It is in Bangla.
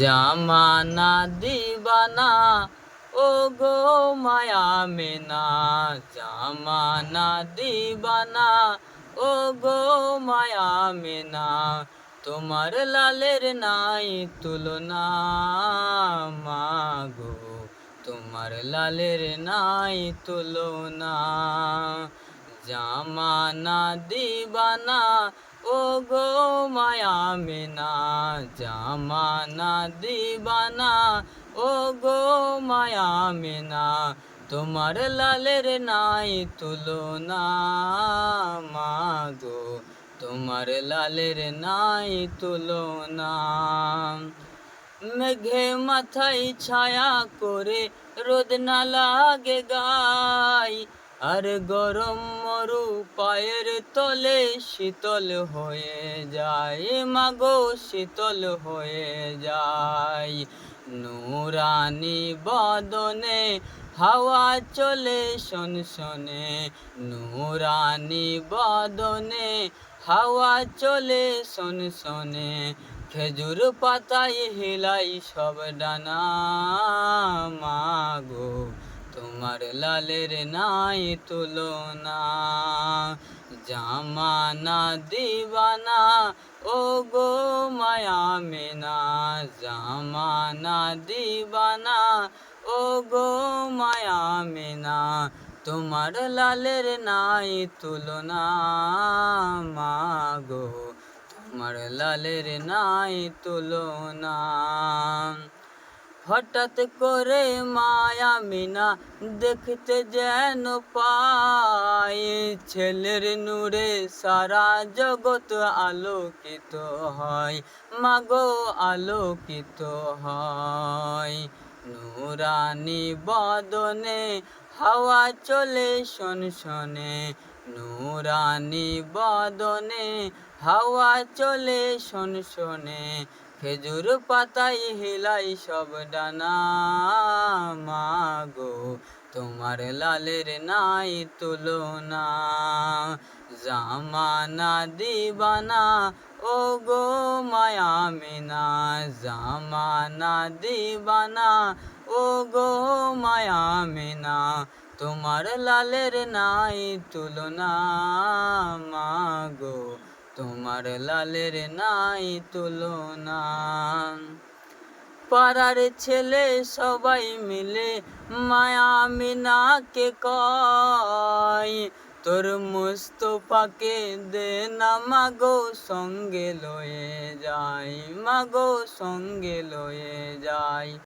জামানা দিবানা ও গো মায়া মেনা। জামানা দিবানা ও গো মায়া মেনা। তোমার লালের নাই তুলনা মাগো, তোমার লালের নাই তুলনা। জামানা দিবানা ও গো মায়া মেনা, জামানা দিবানা। ও গো মায়া মেনা, তোমার লালের নাই তুলনা মাগো। তোমার লালের নাই তুলনা। মেঘে মাথায় ছায়া করে রোদ না লাগে গাই, আর গরম মরু পায়ের তলে শীতল হয়ে যায়, মাগো শীতল হয়ে যায়। নুরানি বদনে হাওয়া চলে শনশনে নুরানি বদনে হাওয়া চলে শনশনে খেজুর পাতায় হিলাই সব ডানা, মাগো তোমার লালের নাই তুলনা। জামানা দিবানা ও গো মায়া মেনা। জামানা দিবানা ও গো মায়া মেনা। তোমার লালের নাই তুলনা মাগো তোমার লালের নাই তুলনা। হঠাৎ করে মায়া মিনা দেখতে যেন পাই ছেলের নূরে সারা জগৎ আলোকিত হয়, মাগো আলোকিত হয়। নুরানি বদনে হাওয়া চলে শনশনে, নুরানি বদনে হাওয়া চলে শনশনে খেজুর পাতায় হিলাই সব ডানা মাগো তোমার লালের নাই তুলনা। জামানা দিবানা, ও গো মায়া মিনা। জামানা দিবানা, ও গো মায়া মিনা। তোমার লালের নাই তুলনা। মাগো তোমার লালের নাই তুলনা। পাড়ার ছেলে সবাই মিলে মায়া মিনাকে কয়, তোর মুস্তফাকে দে না, মাগো সঙ্গে লয়ে যাই, মাগো সঙ্গে লয়ে যাই।